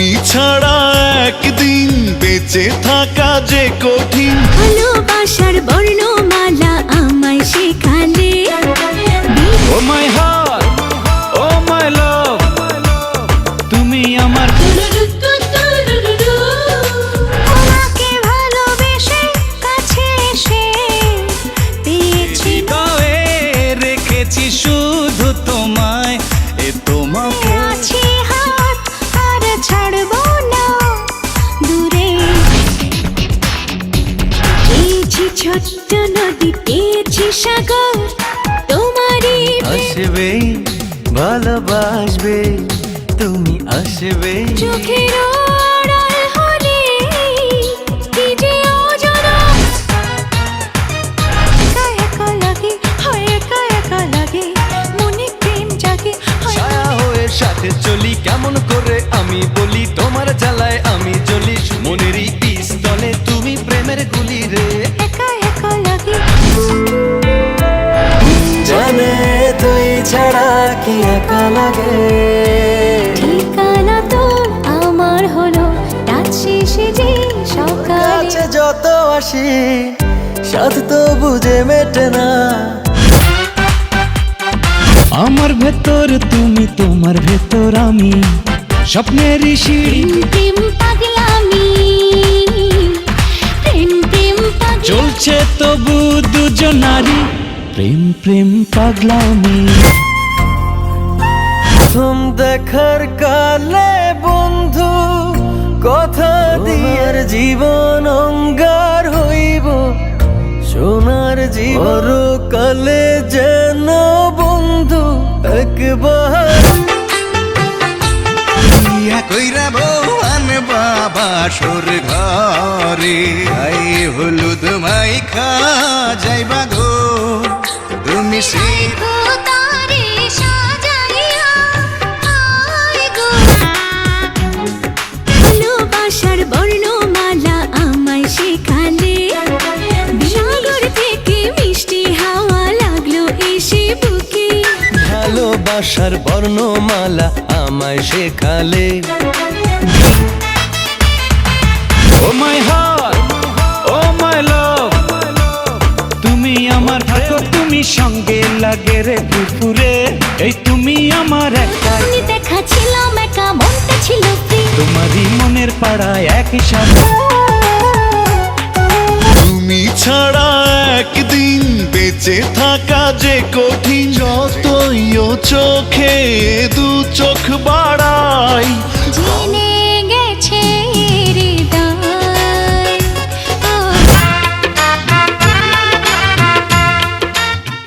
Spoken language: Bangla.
তুমি ছাড়া একদিন বেঁচে থাকা যে কঠিন পেয়েছি ছোট্ট নদী পেয়েছি সাগর। তোমারই আসবে ভালোবাসবে তুমি আসবে। চোখের সাথে চলি কেমন করে আমি বলি? তোমার জ্বালায় আমি জ্বলি মনেরই পিস্তলে তুমি প্রেমের গুলি রে। লাগে জানে তুই ছাড়া কি একা লাগে? ঠিকানা তো আমার হলো রাত শেষে যে সকালে। যত আসি সাথ তো বুঝে মেটে না। আমার ভেতর তুমি তোমার ভেতর আমি। স্বপ্নের সিঁড়ি চলছে তবু দুজনারি প্রেম প্রেম পাগলামি। প্রথম দেখার কালে বন্ধু কথা দিয়ার জীবন অঙ্গার হইব। সোনার জীবন কালে যেন বন্ধু একবার। কইরা বউয়ান বাবা সুর ঘরে আই হলুদ মাইখা যাইবা গো তুমি সেই গো তারে সাজাইয়া আয় গো। ভালোবাসার বর্ণমালা আমায় শেখালে সাগর থেকে মিষ্টি হাওয়া লাগল এসে বুকে। ভালোবাসার বর্ণমালা আমায় শেখালে। ও মাই লাগে রে দুপুরে। এই তুমি আমার একটা আমি দেখা ছিলাম একা মনটা ছিল তোমারই মনের পাড়ায় একই সাথে। তুমি ছাড়া একদিন বেঁচে থাকা যে কঠিন যতই চোখে দু চোখ বাড়াই